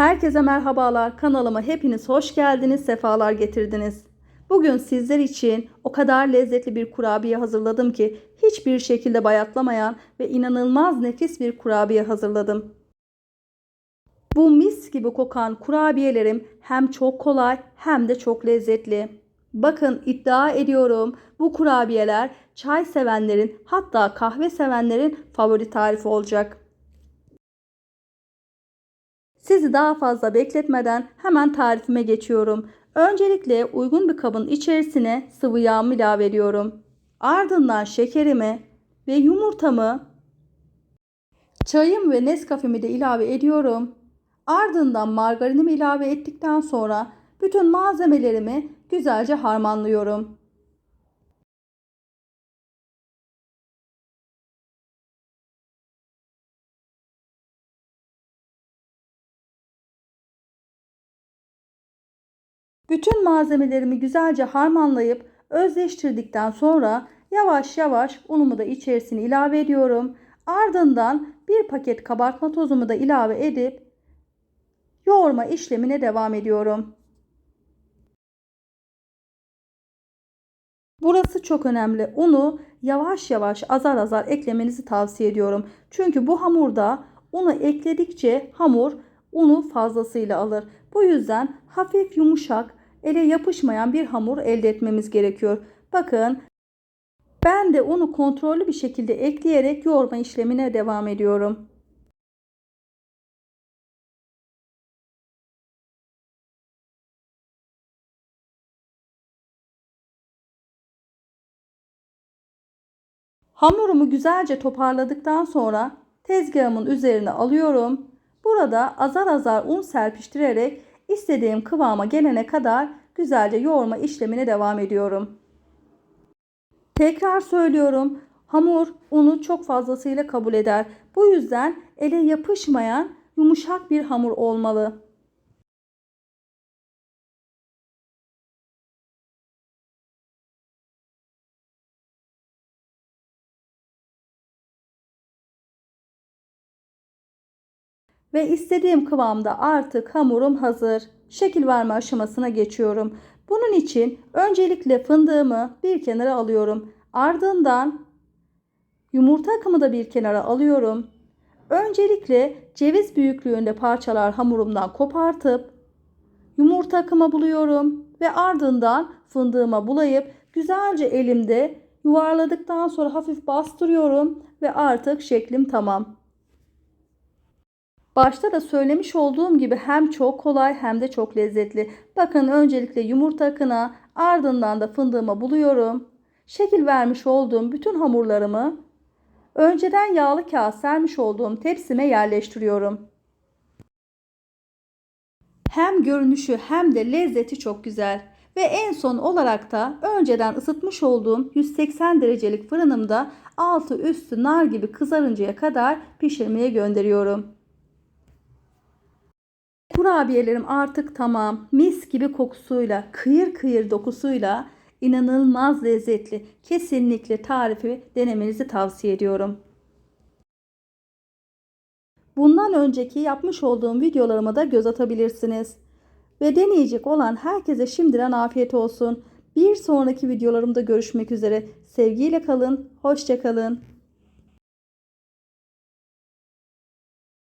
Herkese merhabalar. Kanalıma hepiniz hoş geldiniz, sefalar getirdiniz. Bugün sizler için o kadar lezzetli bir kurabiye hazırladım ki hiçbir şekilde bayatlamayan ve inanılmaz nefis bir kurabiye hazırladım. Bu mis gibi kokan kurabiyelerim hem çok kolay hem de çok lezzetli. Bakın iddia ediyorum bu kurabiyeler çay sevenlerin hatta kahve sevenlerin favori tarifi olacak. Sizi daha fazla bekletmeden hemen tarifime geçiyorum. Öncelikle uygun bir kabın içerisine sıvı yağımı ilave ediyorum. Ardından şekerimi ve yumurtamı, çayım ve Nescafe'mi de ilave ediyorum. Ardından margarinimi ilave ettikten sonra bütün malzemelerimi güzelce harmanlıyorum. Bütün malzemelerimi güzelce harmanlayıp özleştirdikten sonra yavaş yavaş unumu da içerisine ilave ediyorum. Ardından bir paket kabartma tozumu da ilave edip yoğurma işlemine devam ediyorum. Burası çok önemli. Unu yavaş yavaş azar azar eklemenizi tavsiye ediyorum. Çünkü bu hamurda unu ekledikçe hamur unu fazlasıyla alır. Bu yüzden hafif yumuşak, ele yapışmayan bir hamur elde etmemiz gerekiyor. Bakın ben de unu kontrollü bir şekilde ekleyerek yoğurma işlemine devam ediyorum. Hamurumu güzelce toparladıktan sonra tezgahımın üzerine alıyorum. Burada azar azar un serpiştirerek istediğim kıvama gelene kadar güzelce yoğurma işlemine devam ediyorum. Tekrar söylüyorum. Hamur unu çok fazlasıyla kabul eder. Bu yüzden ele yapışmayan yumuşak bir hamur olmalı. Ve istediğim kıvamda artık hamurum hazır. Şekil verme aşamasına geçiyorum. Bunun için öncelikle fındığımı bir kenara alıyorum. Ardından yumurta akımı da bir kenara alıyorum. Öncelikle ceviz büyüklüğünde parçalar hamurumdan kopartıp yumurta akıma buluyorum ve ardından fındığıma bulayıp güzelce elimde yuvarladıktan sonra hafif bastırıyorum ve artık şeklim tamam. Başta da söylemiş olduğum gibi hem çok kolay hem de çok lezzetli. Bakın öncelikle yumurta akına ardından da fındığıma buluyorum. Şekil vermiş olduğum bütün hamurlarımı önceden yağlı kağıt sermiş olduğum tepsime yerleştiriyorum. Hem görünüşü hem de lezzeti çok güzel. Ve en son olarak da önceden ısıtmış olduğum 180 derecelik fırınımda altı üstü nar gibi kızarıncaya kadar pişirmeye gönderiyorum. Kurabiyelerim artık tamam. Mis gibi kokusuyla, kıyır kıyır dokusuyla inanılmaz lezzetli. Kesinlikle tarifi denemenizi tavsiye ediyorum. Bundan önceki yapmış olduğum videolarıma da göz atabilirsiniz. Ve deneyecek olan herkese şimdiden afiyet olsun. Bir sonraki videolarımda görüşmek üzere. Sevgiyle kalın, hoşça kalın.